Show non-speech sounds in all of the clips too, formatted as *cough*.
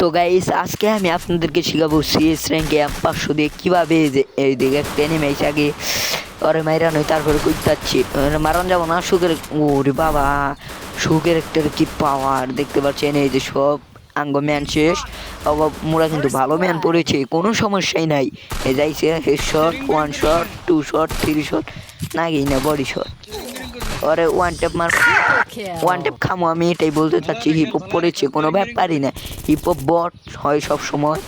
তো গাইস আজকে আমি আপনাদেরকে শেখাবো সিএস র্যাঙ্কে এম পাঁচশো দিয়ে কীভাবে এই দিকে একটা এনিমেস আগে ওরে মাইরা নয়, তারপরে করতে যাচ্ছি মারণ যাব না, সুখের ওরে বাবা, সুখের একটা কি পাওয়ার দেখতে পাচ্ছেন এই যে সব আঙ্গ ম্যান শেষ। বাবা, মোরা কিন্তু ভালো ম্যান পড়েছে, কোনো সমস্যাই নাই। এ যাইছে head shot one shot two shot three shot না গেই না বডি শট ওরে ওয়ান ট্যাপ মার। ওয়ান ট্যাপ খামো আমি, এটাই বলতে চাচ্ছি হিপ হপ পড়েছে, কোনো ব্যাপারই না। হিপ হপ বট হয় সব সময়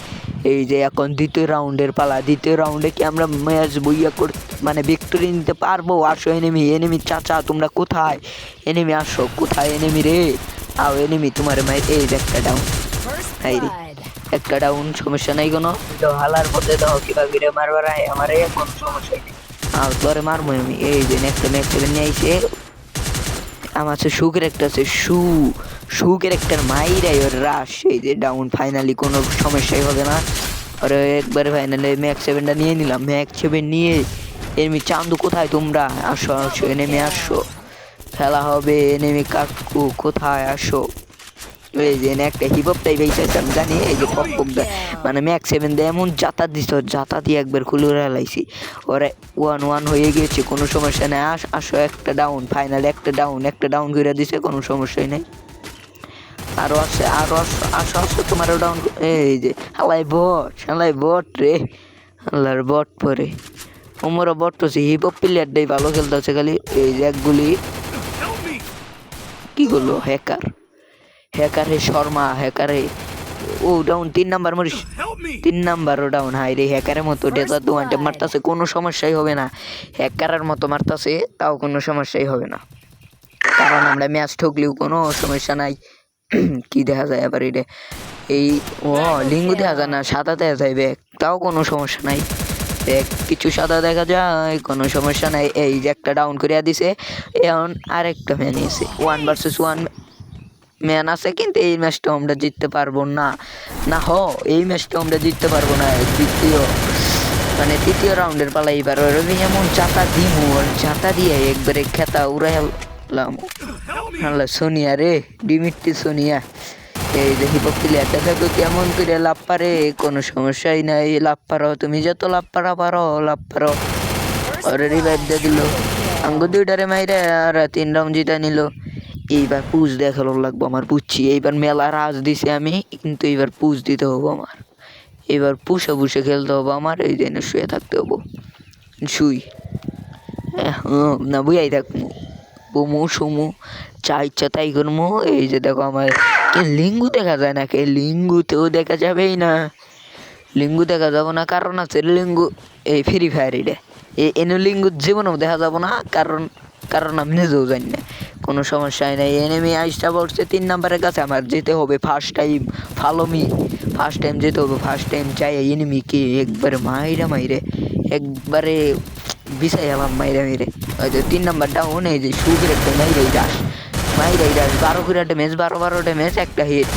এই যে এখন দ্বিতীয় রাউন্ডের পালা, দ্বিতীয় রাউন্ডে কি আমরা ম্যাচ বইয়া কর মানে ভিক্টোরি নিতে পারব? আসো এনিমি এনিমি চাচা, তোমরা কোথায়? এনিমি আসো, কোথায় এনিমি রে? আও এনিমি তোমার মায়ের, এই যে একটা ডাউন হাই রে, একটা ডাউন সমস্যা নাই কোনো? হালার পথে দাও কিবা গিরে মারবার আমারে কোনো সমস্যা নেই। আও তোরে মারবো আমি, এই যে নেক্সট ম্যাচ নিয়ে আইছে। আমার আছে শু ক্যারেক্টার আছে, সু শু ক্যারেক্টার মাইরাই ওর রাশ। এই যে ডাউন ফাইনালি কোনো সমস্যাই হবে না। আর একবারে ফাইনালি ম্যাক সেভেনটা নিয়ে নিলাম। ম্যাক সেভেন নিয়ে এমনি চান্দু, কোথায় তোমরা? আসো আসো এনেমি আসো। খেলা হবে এনেমি কাকু, কোথায়? আসো। এই যে একটা হিপ হপ টাইপ এই এই যে পপ পপ মানে ম্যাক সেভেন দেয় এমন জাতা দিস জাতা দিয়ে একবার খুলে রেলাইছি ওরে ওয়ান ওয়ান হয়ে গিয়েছে কোনো সমস্যা নেই। আস আসো একটা ডাউন ফাইনাল একটা ডাউন একটা ডাউন করে দিছে কোনো সমস্যাই নেই। আরও আছে আরও আসো আসো তোমারও ডাউন এই যে হালাই বট হালাই বট রে। বট পরে। ওমরা বট তো হিপ হপ প্লেয়ারটাই ভালো খেলতে হচ্ছে খালি। এই যে এক গুলি কি করল? হ্যাকার হ্যাকারে শর্মা হ্যাকারে ও ডাউন তিন নাম্বার মরিস। তিন নাম্বারও ডাউন হাই রে হ্যাকারের মতো ডেটা দু আন্টে মারতাছে কোনো সমস্যাই হবে না। হ্যাকারের মতো মারতাছে তাও কোনো সমস্যাই হবে না। কারণ আমরা ম্যাচ ঠকলেও কোনো সমস্যা নাই। *clears throat* কি দেখা যায় আবার এটা? এই ও লিঙ্গু দেখা যায় না সাদা দেখা যায় ব্যাগ তাও কোনো সমস্যা নাই। দেখ কিছু সাদা দেখা যায় কোনো সমস্যা নাই। এই যে একটা ডাউন করিয়া দিছে এখন আরেকটা ম্যান এসে ওয়ান ভার্সেস ওয়ান ম্যান আছে, কিন্তু এই ম্যাচটা আমরা জিততে পারব না। না হ, এই ম্যাচটা আমরা জিততে পারব না দ্বিতীয় মানে তৃতীয় রাউন্ডের পালা এবার রবি এমন চাতা দিমু, আর চাতা দিয়ে একবারে খেতা উড়াইলাম আল্লাহ, সোনিয়া রে, ডিমিট্টি সোনিয়া। এই যে হিপক প্লেয়ারটা দেখো কেমন করে লাভ পারে কোনো সমস্যাই নাই। লাভ পারো তুমি যত লাভ পারা পারো লাভ পারো ওরে রিভাইভ দিয়ে দিল। আঙ্গু দুইটারে মাইরে, আর তিন রাউন্ড জিতা নিল। এইবার পুজ দেখাল লাগবো আমার বুঝছি। এইবার মেলা রাজ দিছে আমি কিন্তু এইবার পুজ দিতে হব আমার। এবার পুষে পুষে খেলতে হব আমার এই জন্য শুয়ে থাকতে হব। শুই। হুম, না বুঝাই থাকব বমু সুমু চা ইচ্ছা তাই করব এই যে দেখো আমার লিঙ্গু দেখা যায় না কে লিঙ্গুতেও দেখা যাবেই না। লিঙ্গু দেখা যাব না কারণ আছে লিঙ্গু। এই ফ্রি ফায়ার এটা এই এনে লিঙ্গু জীবনেও দেখা যাব না কারণ কারণ আমি নিজেও জানি না। কোনো সমস্যাই নাই। এনেমি আইসটা পড়ছে তিন নাম্বারের কাছে আমার যেতে হবে first time follow me first time যেতে হবে ফার্স্ট টাইম চাই এনিমিকে একবারে মাইরা মাইরে, একবারে বিছাই আমার মাইরা মেরে হয়তো তিন নাম্বার ডাউন এই যে সুগের একটা মাইরাই দাস। মাইরাই দাস, বারো করে একটা ম্যাচ বারো বারোটা ম্যাচ একটা হিট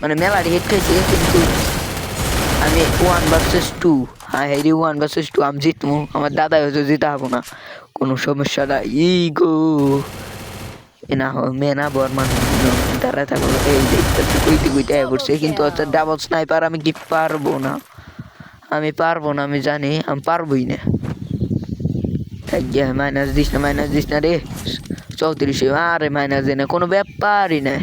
মানে মেলার হিট খাইছে কিন্তু আমি ওয়ান ভার্সেস টু হ্যাঁ হ্যাঁ ওয়ান ভার্সেস টু আমি জিতবো। আমার দাদা হয়তো জিতে হব না। কোনো সমস্যা না ই গো। এ না মেনা বর্মান তারা থাকো। এই দেখতে কইতে কইতে পড়ছে, কিন্তু হচ্ছে ডাবল স্নাইপার আমি কি পারব না? আমি পারব না, আমি জানি, আমি পারবোই না। মাইনাস দিস না মাইনাস দিস না রে। চৌত্রিশে, আরে মাইনাস দিই না, কোনো ব্যাপারই না